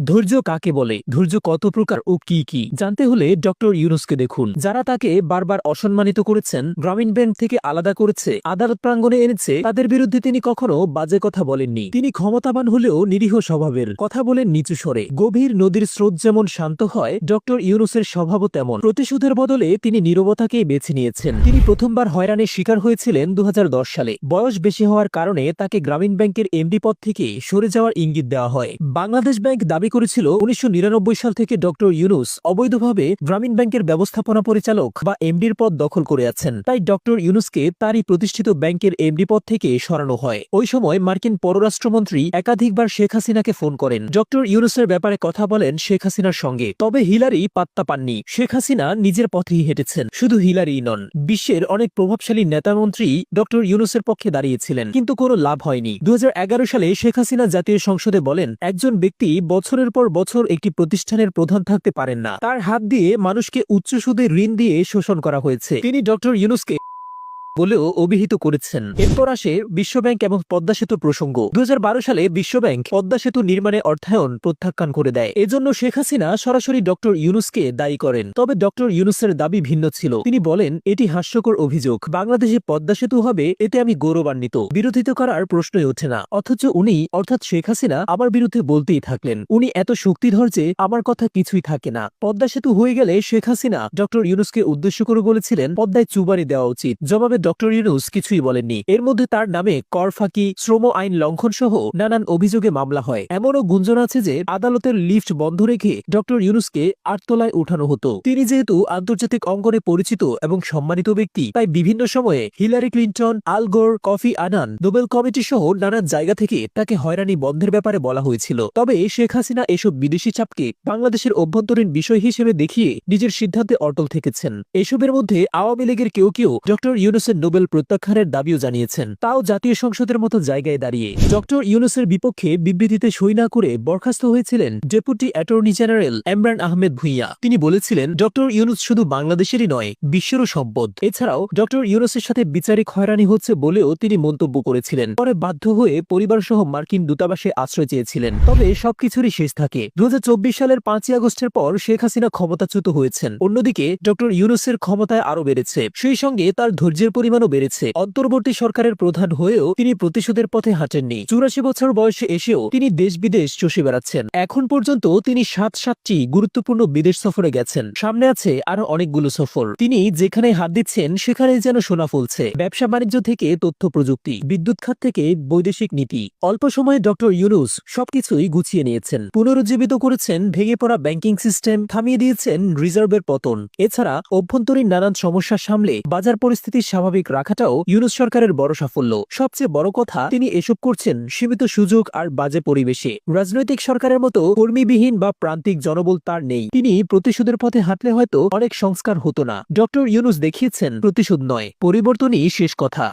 ধৈর্য কাকে বলে? ধৈর্য কত প্রকার ও কি কি? জানতে হলে ডক্টর ইউনুসকে দেখুন। যারা তাকে বারবার অসম্মানিত করেছেন, গ্রামীণ ব্যাংক থেকে আলাদা করেছে, আদালত প্রাঙ্গণে এনেছে, তাদের বিরুদ্ধে তিনি কখনো বাজে কথা বলেননি। তিনি ক্ষমতাবান হলেও নিরীহ স্বভাবের। কথা বলেন নিচু স্বরে। গভীর নদীর স্রোত যেমন শান্ত হয়, ডক্টর ইউনুসের স্বভাবও তেমন। প্রতিশোধের বদলে তিনি নীরবতাকেই বেছে নিয়েছেন। তিনি প্রথমবার হয়রানির শিকার হয়েছিলেন দু হাজার দশ সালে। বয়স বেশি হওয়ার কারণে তাকে গ্রামীণ ব্যাংকের এমডি পদ থেকে সরে যাওয়ার ইঙ্গিত দেওয়া হয়। বাংলাদেশ ব্যাংক দাবি করেছিল উনিশশো নিরানব্বই সাল থেকে ডক্টর ইউনুস অবৈধভাবে গ্রামীণ ব্যাংকের ব্যবস্থাপনা পরিচালক বা এমডির পদ দখল করে আছেন। তাই ডক্টর ইউনুসকে তারই প্রতিষ্ঠিত ব্যাংকের এমডি পদ থেকে সরানো হয়। ওই সময় মার্কিন পররাষ্ট্রমন্ত্রী একাধিকবার শেখ হাসিনাকে ফোন করেন। ডক্টর ইউনুসের ব্যাপারে কথা বলেন শেখ হাসিনার সঙ্গে। তবে হিলারি পাত্তা পাননি। শেখ হাসিনা নিজের পথেই হেঁটেছেন। শুধু হিলারি নন, বিশ্বের অনেক প্রভাবশালী নেতামন্ত্রী ডক্টর ইউনুসের পক্ষে দাঁড়িয়েছিলেন। কিন্তু কোনো লাভ হয়নি। দু হাজার এগারো সালে শেখ হাসিনা জাতীয় সংসদে বলেন, একজন ব্যক্তি বছরের পর বছর একটি প্রতিষ্ঠানের প্রধান থাকতে পারেন না। তার হাত দিয়ে মানুষকে উচ্চ সুদে ঋণ দিয়ে শোষণ করা হয়েছে। তিনি ডক্টর ইউনুসকে বলেও অভিহিত করেছেন। এরপর আসে বিশ্বব্যাংক এবং পদ্মা সেতু প্রসঙ্গ। দু হাজার বারো সালে বিশ্বব্যাংক পদ্মা সেতু নির্মাণে অর্থায়ন প্রত্যাখ্যান করে দেয়। এজন্য শেখ হাসিনা সরাসরি ডক্টর ইউনুসকে দায়ী করেন। তবে ডক্টর ইউনুসের দাবি ভিন্ন ছিল। তিনি বলেন, এটি হাস্যকর অভিযোগ। বাংলাদেশে পদ্মা সেতু হবে, এতে আমি গৌরবান্বিত। বিরোধিতা করার প্রশ্নই ওঠে না। অথচ উনি, অর্থাৎ শেখ হাসিনা, আমার বিরুদ্ধে বলতেই থাকলেন। উনি এত শক্তিধর যে, আমার কথা কিছুই থাকে না। পদ্মা সেতু হয়ে গেলে শেখ হাসিনা ডক্টর ইউনুসকে উদ্দেশ্য করে বলেছিলেন, পদ্মায় চুবারি দেওয়া উচিত। জবাবে ডক্টর ইউনুস কিছুই বলেননি। এর মধ্যে তার নামে কর ফাঁকি শ্রম আইন লঙ্ঘন সহ নানান অভিযোগে মামলা হয়। এমনও গুঞ্জন আছে যে আদালতের লিফট বন্ধ রেখে ডক্টর ইউনুসকে আটতলায় উঠানো হতো। তিনি যেহেতু আন্তর্জাতিক অঙ্গনে পরিচিত এবং সম্মানিত ব্যক্তি, তাই বিভিন্ন সময়ে Hillary Clinton Al Gore Kofi Annan, Nobel committee সহ নানান জায়গা থেকে তাকে হয়রানি বন্ধের ব্যাপারে বলা হয়েছিল। তবে শেখ হাসিনা এসব বিদেশি চাপকে বাংলাদেশের অভ্যন্তরীণ বিষয় হিসেবে দেখিয়ে নিজের সিদ্ধান্তে অটল থেকেছেন। এসবের মধ্যে আওয়ামী লীগের কেউ কেউ ডক্টর ইউনুসের নোবেল প্রত্যাখ্যানের দাবিও জানিয়েছেন। তাও জাতীয় সংসদের মতো জায়গায় দাঁড়িয়ে। ডক্টর ইউনুসের বিপক্ষে বিবৃতিতে সই না করে বরখাস্ত হয়েছিলেন deputy attorney general Emran Ahmed Bhuiyan. তিনি বলেছিলেন, ডক্টর ইউনুস শুধু বাংলাদেশেরই নয়, বিশ্বেরও সম্পদ। এছাড়াও, ডক্টর ইউনুসের সাথে বিচারিক হয়রানি হচ্ছে বলেও তিনি মন্তব্য করেছিলেন। পরে বাধ্য হয়ে পরিবার সহ মার্কিন দূতাবাসে আশ্রয় চেয়েছিলেন। তবে সবকিছুরই শেষ থাকে। দু হাজার চব্বিশ সালের পাঁচই আগস্টের পর শেখ হাসিনা ক্ষমতাচ্যুত হয়েছেন। অন্যদিকে, ডক্টর ইউনুসের ক্ষমতায় আরও বেড়েছে। সেই সঙ্গে তার ধৈর্যের পরিমাণও বেড়েছে। অন্তর্বর্তী সরকারের প্রধান হয়েও তিনি প্রতিশোধের পথে হাঁটেননি। চুরাশি বছর বয়সে এসেও তিনি দেশ বিদেশ চষে বেড়াচ্ছেন। এখন পর্যন্ত তিনি সাত সাতটি গুরুত্বপূর্ণ বিদেশ সফরে গেছেন। সামনে আছে আরও অনেকগুলো সফর। তিনি যেখানে হাত দিচ্ছেন সেখানে যেন সোনা ফলছে। ব্যবসা বাণিজ্য থেকে তথ্য প্রযুক্তি, বিদ্যুৎ খাত থেকে বৈদেশিক নীতি। অল্প সময়ে ডক্টর ইউনুস সবকিছুই গুছিয়ে নিয়েছেন। পুনরুজ্জীবিত করেছেন, ভেঙে পড়া ব্যাংকিং সিস্টেম, থামিয়ে দিয়েছেন রিজার্ভের পতন। এছাড়া অভ্যন্তরীণ নানান সমস্যা সামলে বাজার পরিস্থিতি স্বাভাবিক রাখাটাও ইউনুস সরকারের বড় সাফল্য। সবচেয়ে বড় কথা, তিনি এসব করছেন সীমিত সুযোগ আর বাজে পরিবেশে। রাজনৈতিক সরকারের মতো কর্মীবিহীন বা প্রান্তিক জনবল তার নেই। তিনি প্রতিশোধের পথে হাঁটলে হয়তো অনেক সংস্কার হতো না। ডক্টর ইউনুস দেখিয়েছেন, প্রতিশোধ নয়, পরিবর্তনই শেষ কথা।